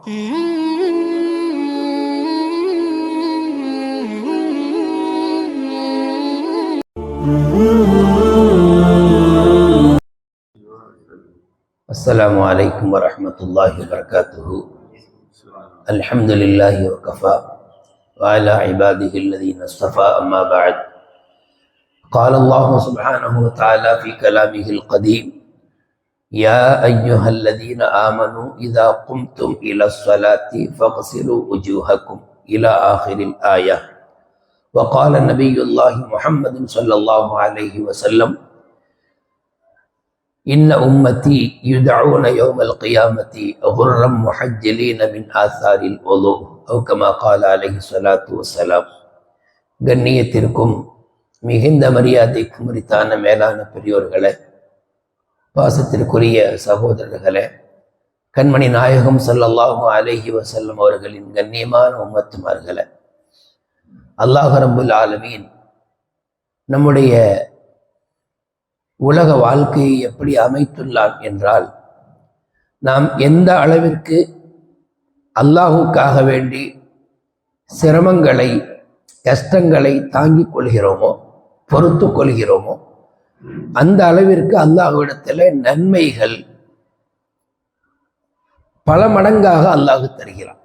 السلام عليكم ورحمة الله وبركاته. الحمد لله وكفى. وعلى عباده الذين اصطفى أما بعد. قال الله سبحانه وتعالى في كلامه القديم يا أيها الذين آمنوا إذا قمتم إلى الصلاة فاغسلوا وجوهكم إلى آخر الآية وقال نبي الله محمد صلى الله عليه وسلم إن أمتي يدعون يوم القيامة غرا محجلين من آثار الوضوء أو كما قال عليه الصلاة والسلام கண்ணியத்திற்கும் மிகுந்த மரியாதைக்கும் உரித்தான மேலான பெரியோர்களே பாசத்திற்குரிய சகோதரர்களே கண்மணி நாயகம் ஸல்லல்லாஹு அலஹி வசல்லம் அவர்களின் கண்ணியமான உம்மத்துமார்களை அல்லாஹ் ரபுல் ஆலமீன் நம்முடைய உலக வாழ்க்கையை எப்படி அமைத்துள்ளான் என்றால் நாம் எந்த அளவிற்கு அல்லாஹுக்காக வேண்டி சிரமங்களை கஷ்டங்களை தாங்கிக் கொள்கிறோமோ பொறுத்து கொள்கிறோமோ அந்த அளவிற்கு அல்லாஹ்விடத்தில் நன்மைகள் பல மடங்காக அல்லாஹ் தருகிறான்.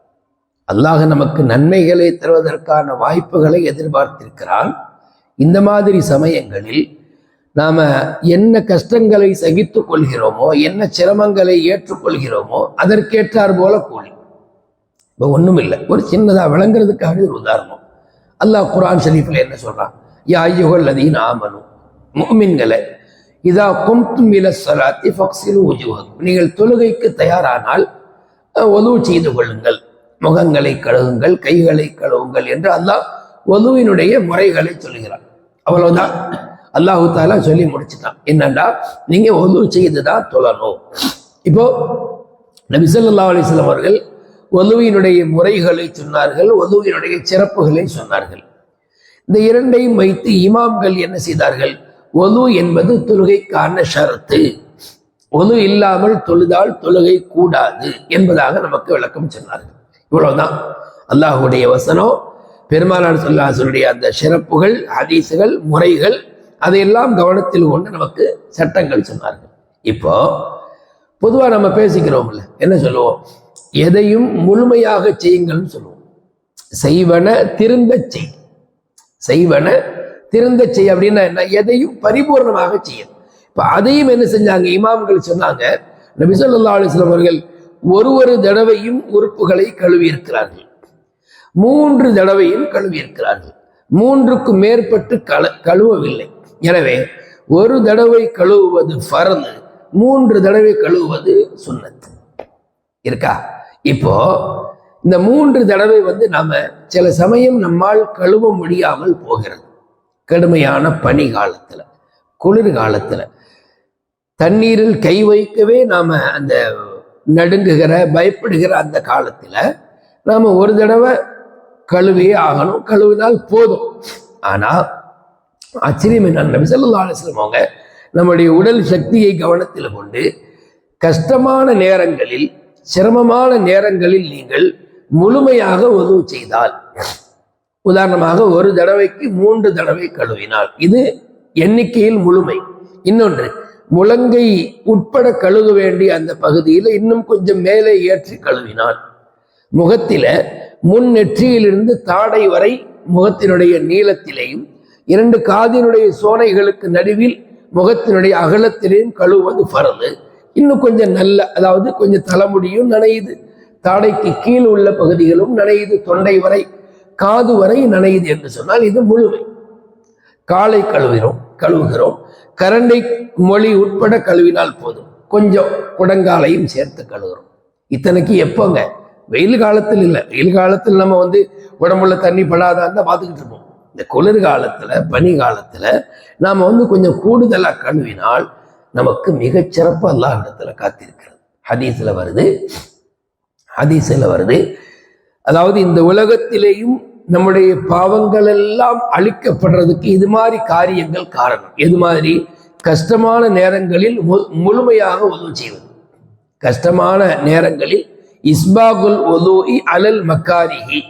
அல்லாஹ் நமக்கு நன்மைகளை தருவதற்கான வாய்ப்புகளை எதிர்பார்த்திருக்கிறான். இந்த மாதிரி சமயங்களில் நாம என்ன கஷ்டங்களை சகித்து கொள்கிறோமோ என்ன சிரமங்களை ஏற்றுக்கொள்கிறோமோ அதற்கேற்றார் போல கூலி. இப்போ ஒண்ணும் இல்லை ஒரு சின்னதா விளங்குறதுக்காக ஒரு உதாரணம். அல்லாஹ் குரான் ஷரீஃபில் என்ன சொல்றான்? யா ஐயுகள் அதீன் ஆமனும் மோமின்களை இதா கும்தும் இல சலாத்தி ஃபக்ஸில் உஜுஹக்கும் நீங்கள் தொழுகைக்கு தயாரானால் உதவு செய்து கொள்ளுங்கள். முகங்களை கழுவுங்கள் கைகளை கழுவுங்கள் என்று அல்லாஹ் ஒதுவினுடைய முறைகளை சொல்கிறான். அவ்வளவுதான். அல்லாஹு தாலா சொல்லி முடிச்சுட்டான். என்னண்டா? நீங்க உதவு செய்து தான் தொழணும். இப்போ நபிசல்லா அலிஸ்லாம் அவர்கள் ஒதுவினுடைய முறைகளை சொன்னார்கள் ஒதுவினுடைய சிறப்புகளை சொன்னார்கள். இந்த இரண்டையும் வைத்து இமாம்கள் என்ன செய்தார்கள்? ஒது என்பது தொழுகைக்கான ஷரத்து. ஒது இல்லாமல் தொழுதால் தொழுகை கூடாது என்பதாக நமக்கு விளக்கம் சொன்னார்கள். இவ்வளவுதான். அல்லாஹுடைய வசனம் பெருமானார் சொல்லாசனுடைய அந்த சிறப்புகள் ஹதீசுகள் முறைகள் அதையெல்லாம் கவனத்தில் கொண்டு நமக்கு சட்டங்கள் சொன்னார்கள். இப்போ பொதுவாக நம்ம பேசிக்கிறோம்ல என்ன சொல்லுவோம்? எதையும் முழுமையாக செய்யுங்கள்னு சொல்லுவோம். செய்வன திரும்ப செய். செய்வன திருந்த செய் அப்படின்னா என்ன? எதையும் பரிபூர்ணமாக செய்யும் இப்ப அதையும் என்ன செஞ்சாங்க? இமாம்கள் சொன்னாங்க நபி சொல்லா அலைஹி அவர்கள் ஒரு ஒரு தடவையும் உறுப்புகளை கழுவி இருக்கிறார்கள் மூன்று தடவையும் கழுவி இருக்கிறார்கள் மூன்றுக்கு மேற்பட்டு கல கழுவவில்லை. எனவே ஒரு தடவை கழுவுவது ஃபர்து மூன்று தடவை கழுவுவது சுண்ணத்து இருக்கா? இப்போ இந்த மூன்று தடவை வந்து நாம சில சமயம் நம்மால் கழுவ முடியாமல் போகிறது. கடுமையான பனி காலத்தில் குளிர் காலத்தில் தண்ணீரில் கை வைக்கவே நாம் அந்த நடுங்குகிற பயப்படுகிற அந்த காலத்தில் நாம் ஒரு தடவை கழுவியே ஆகணும். கழுவினால் போதும். ஆனால் ஆச்சரியம் என்ன நபி அவங்க நம்முடைய உடல் சக்தியை கவனத்தில் கொண்டு கஷ்டமான நேரங்களில் சிரமமான நேரங்களில் நீங்கள் முழுமையாக உதவு செய்தால் உதாரணமாக ஒரு தடவைக்கு மூன்று தடவை கழுவினால். இது எண்ணிக்கையில் முழுமை. இன்னொன்று முழங்கை உட்பட கழுக வேண்டிய அந்த பகுதியில் இன்னும் கொஞ்சம் மேலே ஏற்றி கழுவினால். முகத்தில முன் நெற்றியிலிருந்து தாடை வரை முகத்தினுடைய நீளத்திலேயும் இரண்டு காதினுடைய சோனைகளுக்கு நடுவில் முகத்தினுடைய அகலத்திலேயும் கழுவுவது பரது இன்னும் கொஞ்சம் நல்ல அதாவது கொஞ்சம் தலைமுடியும் நனையுது. தாடைக்கு கீழ் உள்ள பகுதிகளும் நனையுது. தொண்டை வரை காது வரை நனையுது என்று சொன்னால் இது முழுமை. காலை கழுவுகிறோம் கழுவுகிறோம். கரண்டை மொழி உட்பட கழுவினால் போதும். கொஞ்சம் குடங்காலையும் சேர்த்து கழுவுறோம் இத்தனைக்கு எப்போங்க? வெயில் காலத்தில் இல்லை. வெயில் காலத்தில் நம்ம வந்து உடம்புல தண்ணி படாதான் தான் பார்த்துக்கிட்டு இருப்போம். இந்த குளிர்காலத்துல பனி காலத்துல நாம வந்து கொஞ்சம் கூடுதலா கழுவினால் நமக்கு மிகச்சிறப்பு அல்லாஹ் இடத்துல காத்திருக்கிறது. ஹதீஸில் வருது ஹதீஸில் வருது அதாவது இந்த உலகத்திலேயும் நம்முடைய பாவங்கள் எல்லாம் அழிக்கப்படுறதுக்கு இது மாதிரி காரியங்கள் காரணம். எது மாதிரி? கஷ்டமான நேரங்களில் மு- முழுமையாக உதவு செய்வது. கஷ்டமான நேரங்களில் இஸ்பாகுல் ஒலூஇ அலல் மக்காரிஹி.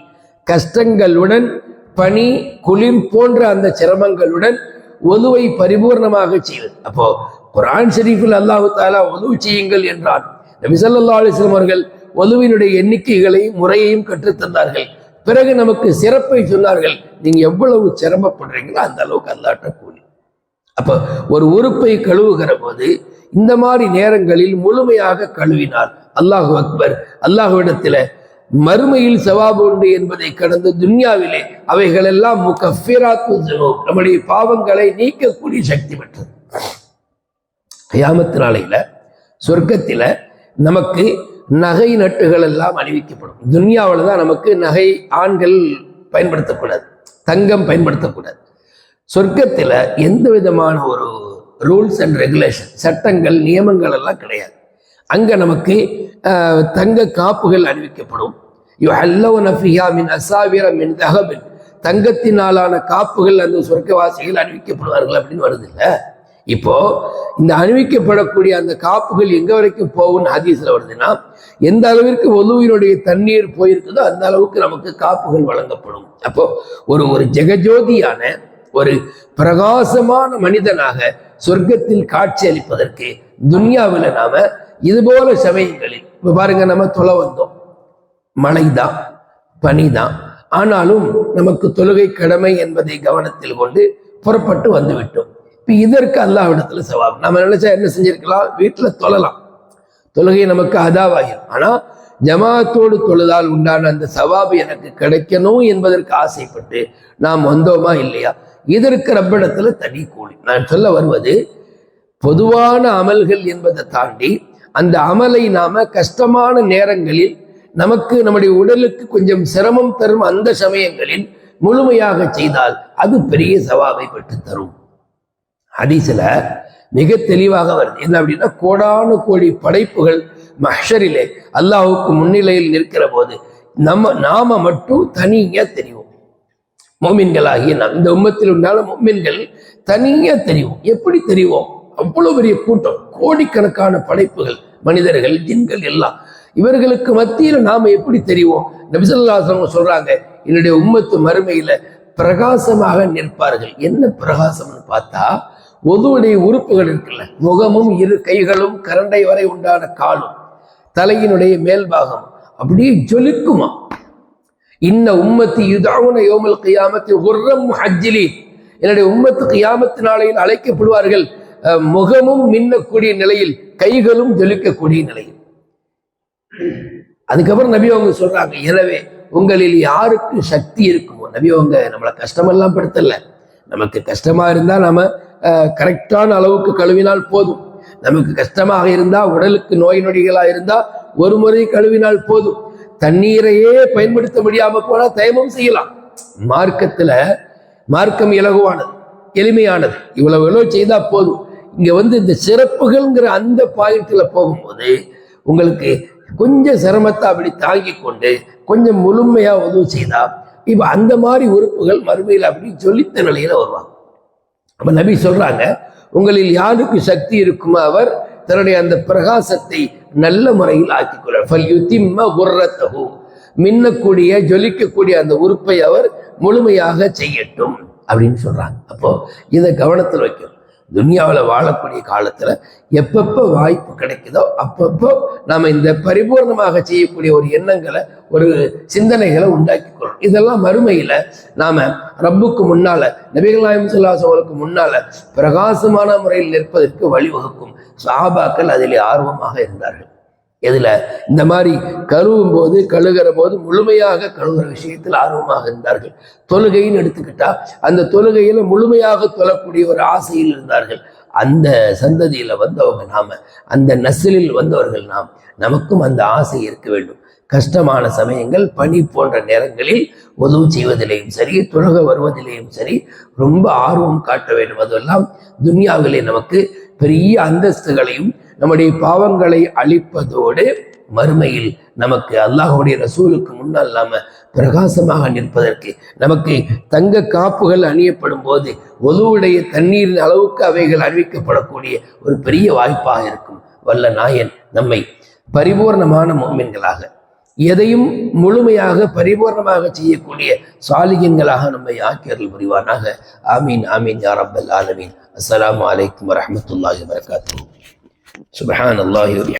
கஷ்டங்களுடன் பனி குளிர் போன்ற அந்த சிரமங்களுடன் ஒதுவை பரிபூர்ணமாக செய்வது. அப்போ குரான் ஷெரீஃபில் அல்லாஹு தாலா ஒலு செய்யுங்கள் என்றார் நபிசல்லா அலிஸ்லம் அவர்கள் வலுவினுடைய எண்ணிக்கைகளையும் முறையையும் கற்றுத்தந்தார்கள். பிறகு நமக்கு சிறப்பை சொன்னார்கள். நீங்க எவ்வளவு சிரமப்படுறீங்களோ அந்த அளவுக்கு அல்லாட்ட கூலி. அப்ப ஒரு உறுப்பை கழுவுகிற போது இந்த மாதிரி நேரங்களில் முழுமையாக கழுவினார் அல்லாஹு அக்பர் அல்லாஹுவிடத்துல மறுமையில் சவாபு உண்டு என்பதை கடந்த துன்யாவிலே அவைகளெல்லாம் நம்முடைய பாவங்களை நீக்கக்கூடிய சக்தி பெற்றது. கயாமத்து நாளையில சொர்க்கத்தில நமக்கு நகை நட்டுகள் எல்லாம் அணிவிக்கப்படும். துன்யாவில் தான் நமக்கு நகை ஆண்கள் பயன்படுத்தக்கூடாது தங்கம் பயன்படுத்தக்கூடாது. சொர்க்கத்தில் எந்த விதமான ஒரு ரூல்ஸ் அண்ட் ரெகுலேஷன் சட்டங்கள் நியமங்கள் எல்லாம் கிடையாது. அங்கே நமக்கு தங்க காப்புகள் அணிவிக்கப்படும். யுஹல்லவுன ஃபிஹா மின் அசாவிர மின் தகபின் தங்கத்தினாலான காப்புகள் அந்த சொர்க்கவாசிகள் அணிவிக்கப்படுவார்கள் அப்படின்னு வருது இல்லை? இப்போ இந்த அணிவிக்கப்படக்கூடிய அந்த காப்புகள் எங்க வரைக்கும் போகும்னு ஹதீஸ்ல வருதுன்னா எந்த அளவிற்கு ஒலுவினுடைய தண்ணீர் போயிருக்குதோ அந்த அளவுக்கு நமக்கு காப்புகள் வழங்கப்படும். அப்போ ஒரு ஒரு ஜெகஜோதியான ஒரு பிரகாசமான மனிதனாக சொர்க்கத்தில் காட்சி அளிப்பதற்கு துன்யாவில் நாம இது போல சமயங்களில் இப்போ பாருங்க நம்ம தொலை வந்தோம். மழைதான் பனிதான். ஆனாலும் நமக்கு தொழுகை கடமை என்பதை கவனத்தில் கொண்டு புறப்பட்டு வந்துவிட்டோம். இப்ப இதற்கு அல்லாவிடத்தில் சவாப். நம்ம நினைச்சா என்ன செஞ்சிருக்கலாம்? வீட்டுல தொழலாம். தொழுகை நமக்கு அதாவாகிடும் ஆனா ஜமாத்தோடு தொழுதால் உண்டான அந்த சவாபு எனக்கு கிடைக்கணும் என்பதற்கு ஆசைப்பட்டு நாம் வந்தோமா இல்லையா? இதற்கு ரப்பிடத்துல தனி கூலி. நான் சொல்ல வருவது பொதுவான அமல்கள் என்பதை தாண்டி அந்த அமலை நாம கஷ்டமான நேரங்களில் நமக்கு நம்முடைய உடலுக்கு கொஞ்சம் சிரமம் தரும் அந்த சமயங்களில் முழுமையாக செய்தால் அது பெரிய சவாபை பெற்று தரும். ஹதீஸில் மிக தெளிவாக வருது. என்ன அப்படின்னா கோடானு கோடி படைப்புகள் மஹரிலே அல்லாஹுக்கு முன்னிலையில் நிற்கிற போது நம்ம நாம மட்டும் தனியா தெரியும் மோமின்களாகிய நாம் இந்த உம்மத்தில் உண்டான மோமின்கள் தனியா தெரியும் எப்படி தெரியும் அவ்வளவு பெரிய கூட்டம் கோடிக்கணக்கான படைப்புகள் மனிதர்கள் ஜின்கள் எல்லாம். இவர்களுக்கு மத்தியில் நாம எப்படி தெரியும் நபிசல்லாசவங்க சொல்றாங்க என்னுடைய உம்மத்து மறுமையில பிரகாசமாக நிற்பார்கள். என்ன பிரகாசம்னு பார்த்தா ஒதுவுடைய உறுப்புகள் இருக்குல்ல. முகமும் இரு கைகளும் கரண்டை வரை உண்டான காலும் தலையினுடைய மேல்பாகம் அப்படியே ஜொலிக்குமா. இன்ன உம்மத்தி யுதாவுன யோமல் கையாமத்தி உர்ரம் ஹஜ்ஜிலி என்னுடைய உம்மத்து கையாமத்து நாளையில் அழைக்கப்படுவார்கள் அஹ், முகமும் மின்னக்கூடிய நிலையில் கைகளும் ஜொலிக்கக்கூடிய நிலையில். அதுக்கப்புறம் நபி அவங்க சொல்றாங்க எனவே உங்களில் யாருக்கு சக்தி இருக்குமோ? நபி அவங்க நம்மளை கஷ்டமெல்லாம் படுத்தல. நமக்கு கஷ்டமா இருந்தா நாம கரெக்டான அளவுக்கு கழுவினால் போதும். நமக்கு கஷ்டமாக இருந்தா உடலுக்கு நோய் நொடிகளா இருந்தா ஒரு முறை கழுவினால் போதும். தண்ணீரையே பயன்படுத்த முடியாம போனா தயமம் செய்யலாம். மார்க்கத்துல மார்க்கம் இலகுவானது எளிமையானது. இவ்வளவு இவ்வளவு செய்தா போதும். இங்க வந்து இந்த சிறப்புகள்ங்கிற அந்த பாயிண்ட்ல போகும்போது உங்களுக்கு கொஞ்சம் சிரமத்தை அப்படி தாங்கி கொண்டு கொஞ்சம் முழுமையா உதவி செய்தா இப்ப அந்த மாதிரி உறுப்புகள் மறுமையில் அப்படி சொல்லித்த நிலையில வருவாங்க. அப்ப நபி சொல்றாங்க உங்களில் யாருக்கு சக்தி இருக்குமோ அவர் தன்னுடைய அந்த பிரகாசத்தை நல்ல முறையில் ஆக்கிக் கொள்ளார் மின்னக்கூடிய ஜொலிக்கக்கூடிய அந்த உறுப்பை அவர் முழுமையாக செய்யட்டும் அப்படின்னு சொல்றாங்க. அப்போ இதை கவனத்தில் வைக்கணும். துனியாவில் வாழக்கூடிய காலத்தில் எப்பப்போ வாய்ப்பு கிடைக்குதோ அப்பப்போ நாம இந்த பரிபூர்ணமாக செய்யக்கூடிய ஒரு எண்ணங்களை ஒரு சிந்தனைகளை உண்டாக்கி கொள்ளணும் இதெல்லாம் மறுமையில நாம ரப்புக்கு முன்னால் நபிகளாயம் சொல்லாசவர்களுக்கு முன்னால பிரகாசமான முறையில் நிற்பதற்கு வழிவகுக்கும் சாபாக்கள் அதிலே ஆர்வமாக இருந்தார்கள். எதுல? இந்த மாதிரி கழுவும் போது கழுகிற போது முழுமையாக கழுவுற விஷயத்தில் ஆர்வமாக இருந்தார்கள். தொழுகைன்னு எடுத்துக்கிட்டா அந்த தொழுகையில் முழுமையாக தொழக்கூடிய ஒரு ஆசையில் இருந்தார்கள். அந்த சந்ததியில வந்தவங்க நாம் அந்த நசிலில் வந்தவர்கள் நாம் நமக்கும் அந்த ஆசை இருக்க வேண்டும். கஷ்டமான சமயங்கள் பனி போன்ற நேரங்களில் உதவு செய்வதிலேயும் சரி தொழுக வருவதிலேயும் சரி ரொம்ப ஆர்வம் காட்ட வேண்டும். அதெல்லாம் துன்யாவிலே நமக்கு பெரிய அந்தஸ்துகளையும் நம்முடைய பாவங்களை அழிப்பதோடு மறுமையில் நமக்கு அல்லாஹுடைய ரசூலுக்கு முன்னால் இல்லாம பிரகாசமாக நிற்பதற்கு நமக்கு தங்க காப்புகள் அணியப்படும் போது ஒதுவுடைய தண்ணீரின் அளவுக்கு அவைகள் அறிவிக்கப்படக்கூடிய ஒரு பெரிய வாய்ப்பாக இருக்கும். வல்ல நாயன் நம்மை பரிபூர்ணமான மோமின்களாக எதையும் முழுமையாக பரிபூர்ணமாக செய்யக்கூடிய சாலிகன்களாக நம்மை ஆக்கியர்கள் புரிவானாக. ஆமீன் ஆமீன் யா ரப்பல் ஆலமீன். அஸ்லாம் வலைக்கம் வரமத்துல்லாஹி வபரகாத்துஹு. سبحان الله